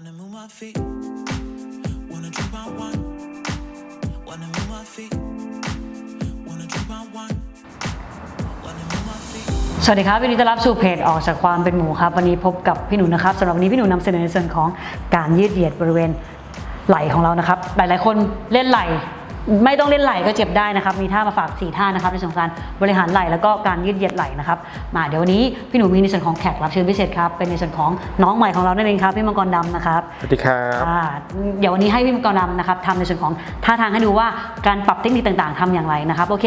Wanna move my feet. Wanna drink my wine. Wanna move my feet. Wanna drink my wine. Wanna move my feet. สวัสดีครับวันดีต้อนรับสู่เพจออกจากความเป็นหมูครับวันนี้พบกับพี่หนูนะครับสำหรับวันนี้พี่หนูนำเสนอในส่วนของการยืดเหยียดบริเวณไหล่ของเรานะครับ หลายๆคนเล่นไหล่ ไม่ต้องเล่นไหล่ก็เจ็บได้นะครับ มีท่ามาฝาก 4 ท่านะครับในส่วนของการบริหารไหล่แล้วก็การยืดเหยียดไหล่นะครับ มาเดี๋ยววันนี้พี่หนูมีในส่วนของแขกรับเชิญพิเศษครับเป็นในส่วนของน้องใหม่ของเรานั่นเองครับพี่มังกรดำนะครับสวัสดีครับอ่าเดี๋ยววันนี้ให้พี่มังกรดำนะครับทำในส่วนของท่าทางให้ดูว่าการปรับเทคนิคต่างๆทำอย่างไรนะครับโอเค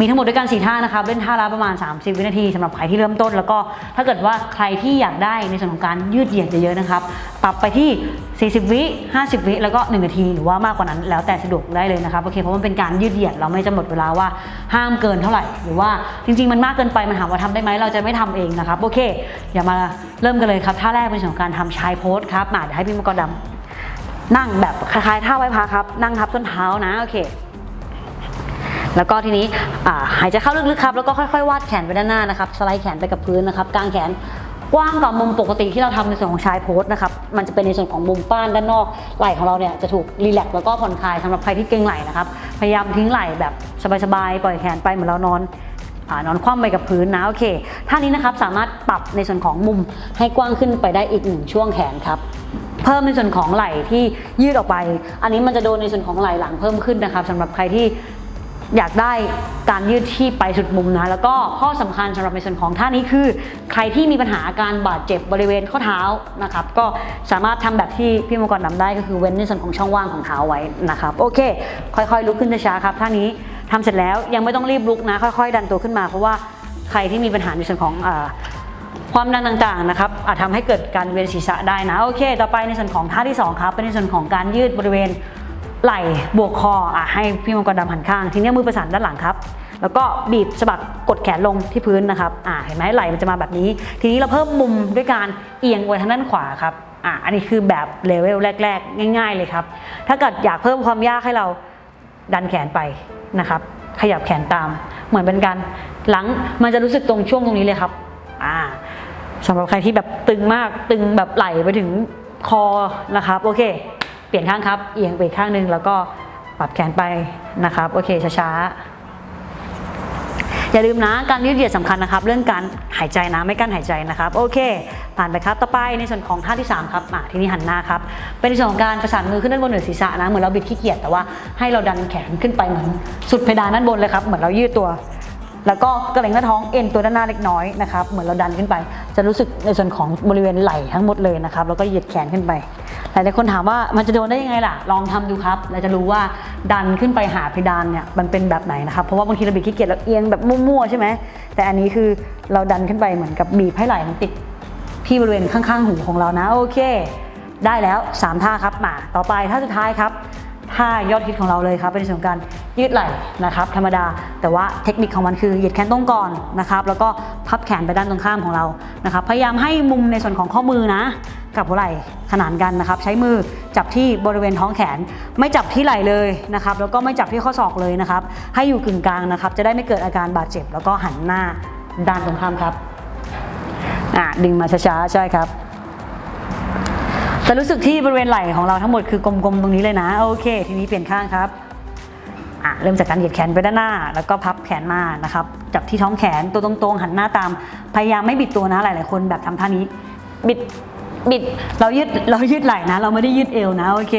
มีทั้งหมดด้วยกัน4ท่านะครับเล่นท่าละประมาณ 30 วินาทีสำหรับใครที่เริ่มต้น แล้วก็ถ้าเกิดว่าใครที่อยากได้ในส่วนของการยืดเหยียดเยอะๆนะครับ ปรับไปที่ 40 วิ 50 วิ แล้วก็ 1 นาที หรือว่ามากกว่านั้นแล้วแต่สะดวกได้เลยนะครับโอเคเพราะมันเป็นการยืดเหยียดเราไม่จำหนดเวลาว่าห้ามเกินเท่าไหร่ หรือว่าจริงๆ มันมากเกินไปมันถามว่าทำได้ไหมเราจะไม่ทำเองนะครับโอเค อย่ามาเริ่มกันเลยครับท่าแรกเป็นส่วนของการทำชายโพสครับมาเดี๋ยวให้พี่มกรดำนั่งแบบคล้ายๆท่าไว้พระครับนั่งทับส้นเท้านะโอเค แล้วก็ทีนี้าหายใจเข้าลึกๆครับแล้วก็ค่อยๆวาดแขนไปด้านหน้านะครับสไลด์แขนไปกับพื้นนะครับกางแขนกว้างกว่ามุมปกติที่เราทำในส่วนของชายโพสนะครับ มันจะเป็นในส่วนของมุมป้านด้านนอก ไหล่ของเราเนี่ยจะถูกรีแลกซ์แล้วก็ผ่อนคลายสำหรับใครที่เกร็งไหล่นะครับ พยายามทิ้งไหล่แบบสบายๆ ปล่อยแขนไปเหมือนเรานอนอนอนคว่ำไปกับพื้นนะโอเค ท่านี้นะครับสามารถปรับในส่วนของมุมให้กว้างขึ้นไปได้อีกหนึ่งช่วงแขนครับ เพิ่มในส่วนของไหล่ที่ยืดออกไป อันนี้มันจะโดนในส่วนของไหล่หลังเพิ่มขึ้นนะครับสำหรับใครที่ อยากได้การยืดที่ไปสุดมุมนะ แล้วก็ข้อสำคัญสำหรับในส่วนของท่านี้คือ ใครที่มีปัญหาการบาดเจ็บบริเวณข้อเท้านะครับ ก็สามารถทำแบบที่พี่มังกรนำได้ก็คือเว้นในส่วนของช่องว่างของเท้าไว้นะครับ โอเค ค่อยๆ ลุกขึ้นช้าๆครับท่านี้ทำเสร็จแล้วยังไม่ต้องรีบลุกนะ ค่อยๆ ดันตัวขึ้นมาเพราะว่าใครที่มีปัญหาในส่วนของอความดันต่างๆนะครับอาจทำให้เกิดการเวียนศีรษะได้นะโอเค ต่อไปในส่วนของท่าที่สองครับเป็นในส่วนของการยืดบริเวณ ไหล่บวกคออะให้พี่มังกรดำหันข้าง ทีนี้มือประสานด้านหลังครับ แล้วก็บีบสะบักกดแขนลงที่พื้นนะครับอ่าเห็นไหมไหล่มันจะมาแบบนี้ ทีนี้เราเพิ่มมุมด้วยการเอียงไปทางด้านขวาครับอ่าอันนี้คือแบบเลเวลแรก ๆ ง่าย ๆ เลยครับ ถ้าเกิดอยากเพิ่มความยากให้เราดันแขนไปนะครับ ขยับแขนตาม เหมือนเป็นการหลังมันจะรู้สึกตรงช่วงตรงนี้เลยครับอ่าสำหรับใครที่แบบตึงมากตึงแบบไหลไปถึงคอนะครับ โอเค เปลี่ยนข้างครับเอียงไปข้างหนึ่งแล้วก็ปรับแขนไปนะครับโอเคช้าๆอย่าลืมนะการยืดเหยียดสำคัญนะครับ เรื่องการหายใจนะไม่กั้นหายใจนะครับโอเค ผ่านไปครับต่อไปในส่วนของท่าที่ 3 ครับอะทีนี้หันหน้าครับเป็นในส่วนของการประสานมือขึ้นด้านบนเหนือศีรษะนะเหมือนเราบิดขี้เกียจแต่ว่าให้เราดันแขนขึ้นไปเหมือนสุดเพดานด้านบนเลยครับเหมือนเรายืดตัวแล้วก็กระเลงหน้าท้องเอ็นตัวด้านหน้าเล็กน้อยนะครับเหมือนเราดันขึ้นไป จะรู้สึกในส่วนของบริเวณไหล่ทั้งหมดเลยนะครับแล้วก็เหยียดแขนขึ้นไป หลายๆคนถามว่ามันจะโดนได้ยังไงล่ะ ลองทำดูครับ เราจะรู้ว่าดันขึ้นไปหาเพดานเนี่ยมันเป็นแบบไหนนะครับ เพราะว่าบางทีเราบิดขี้เกียจเราเอียงแบบมั่วๆใช่ไหม แต่อันนี้คือเราดันขึ้นไปเหมือนกับบีบให้ไหล่มันติดที่บริเวณข้างๆหูของเรานะ โอเค ได้แล้ว 3 ท่าครับมา ต่อไปท่าสุดท้ายครับ ท่ายอดฮิตของเราเลยครับเป็นส่วนการยืดไหล่นะครับ ธรรมดา แต่ว่าเทคนิคของมันคือเหยียดแขนตรงก่อนนะครับ แล้วก็พับแขนไปด้านตรงข้ามของเรานะครับ พยายามให้มุมในส่วนของข้อมือนะ กับหัวไหล่ขนานกันนะครับ ใช้มือจับที่บริเวณท้องแขน ไม่จับที่ไหล่เลยนะครับ แล้วก็ไม่จับที่ข้อศอกเลยนะครับ ให้อยู่กึ่งกลางนะครับ จะได้ไม่เกิดอาการบาดเจ็บ แล้วก็หันหน้าด้านตรงข้ามครับดึงมาช้าๆใช่ครับ จะรู้สึกที่บริเวณไหล่ของเราทั้งหมดคือกลมๆตรงนี้เลยนะ โอเค ทีนี้เปลี่ยนข้างครับอะเริ่มจากการเหยียดแขนไปด้านหน้า แล้วก็พับแขนมานะครับ จับที่ท้องแขนตัวตรงๆ หันหน้าตาม พยายามไม่บิดตัวนะหลายๆคนแบบทำท่านี้ บิดบิดเรายืดเรายืดไหล่นะ เราไม่ได้ยืดเอวนะโอเค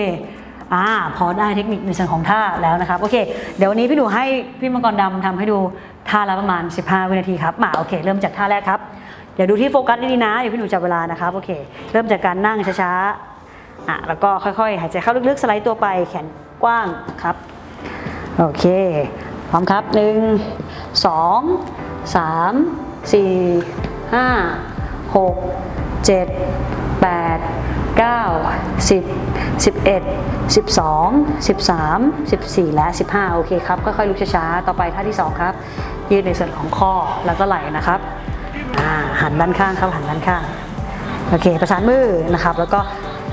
อ่าพอได้เทคนิคในส่วนของท่าแล้วนะครับโอเค เดี๋ยววันนี้พี่ดูให้พี่มังกรดำทำให้ดูท่าละประมาณ 15 วินาทีครับมาโอเค เริ่มจากท่าแรกครับ ดี๋ยวดูที่โฟกัสดีๆนะเดี๋ยวพี่หนูจับเวลานะครับโอเค เริ่มจากการนั่งช้าๆอะแล้วก็ค่อยๆ หายใจเข้าลึกๆสไลด์ตัวไปแขนกว้างครับ โอเค พร้อมครับ1 2 3 4 5 6 7 8 9 10 11 12 13 14แปดเก้าสิบสิบเอ็ดสิบสองสิบสามสิบสี่และ15โอเคครับ ค่อยๆลุกช้าๆ ต่อไปท่าที่2ครับ ยืดในส่วนของข้อแล้วก็ไหล่นะครับอ่า หันด้านข้างครับหันด้านข้างโอเค ประสานมือนะครับ แล้วก็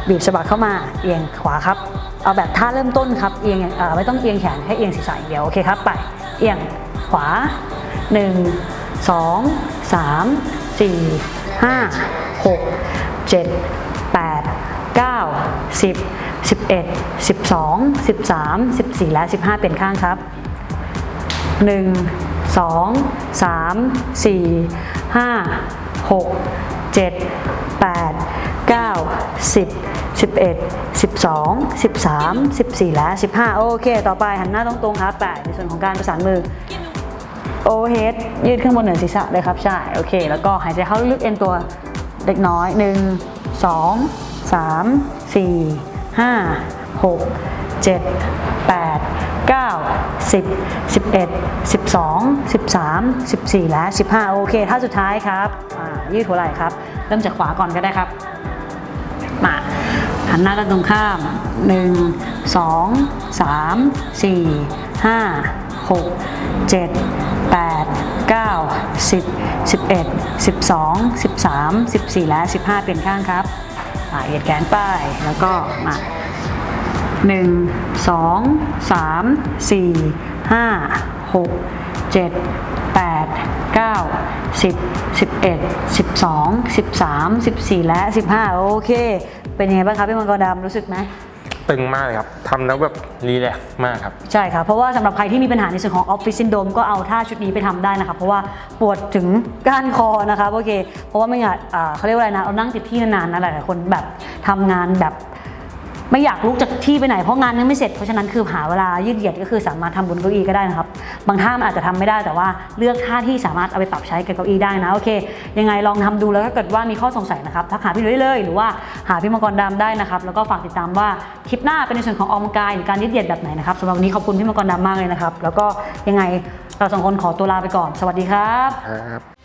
บีบสะบักเข้ามาเอียงขวาครับ เอาแบบท่าเริ่มต้นครับเอียงอ่อไม่ต้องเอียงแขนแค่เอียงศีรษะอย่างเดียวโอเคครับไปเอียงขวา 1 2 3 4 5 6 7 8 9 10 11 12 13 14 และ 15 เป็นข้างครับ 1 2 3 4 5 6 7 8 9 10 11 12 13 14และ15โอเค ต่อไปหันหน้าตรงๆครับแปดในส่วนของการประสานมือโอเฮดยืดขึ้นบนเหนือศีรษะเลยครับใช่โอเค แล้วก็หายใจเข้าลึกเอ็นตัวเล็กน้อย1 2 3 4 5 6 7 8 9 10 11 12 13 14 และ 15 โอเคท่าสุดท้ายครับยืดหัวไหล่ครับ เริ่มจากขวาก่อนก็ได้ครับ มาหันหน้ากันตรงข้าม 1 2 3 4 5 6 7 8 9 10 11 12 13 14และ 15 เปลี่ยนข้างครับเหยียดแขนป้าย แล้วก็มา 1 2 3 4 5 6 7 8 9 10 11 12 13 14 และ 15 โอเค เป็นยังไงบ้างครับพี่มังกรดำรู้สึกไหมตึงมากเลยครับทำแล้วแบบรีแลกซ์มากครับ ใช่ครับเพราะว่าสำหรับใครที่มีปัญหาในส่วนของออฟฟิศซินโดมก็เอาท่าชุดนี้ไปทำได้นะครับเพราะว่าปวดถึงก้านคอนะครับโอเค เพราะว่าไม่อยากอ่าเขาเรียกว่าอะไรนะเรานั่งติดที่นานๆนะหลายๆคนแบบทำงานแบบ ไม่อยากลุกจากที่ไปไหนเพราะงานยังไม่เสร็จเพราะฉะนั้นคือหาเวลายืดเหยียดก็คือสามารถทำบนเก้าอี้ก็ได้นะครับ บางท่ามันอาจจะทำไม่ได้แต่ว่าเลือกท่าที่สามารถเอาไปปรับใช้กับเก้าอี้ได้นะโอเค ยังไงลองทำดูแล้วถ้าเกิดว่ามีข้อสงสัยนะครับทักหาพี่ลุยได้เลยหรือว่าหาพี่มังกรดำได้นะครับแล้วก็ฝากติดตามว่าคลิปหน้าเป็นในส่วนของออกกายหรือการยืดเหยียดแบบไหนนะครับสำหรับวันนี้ขอบคุณพี่มังกรดำมากเลยนะครับแล้วก็ยังไงเราสองคนขอตัวลาไปก่อน สวัสดีครับครับ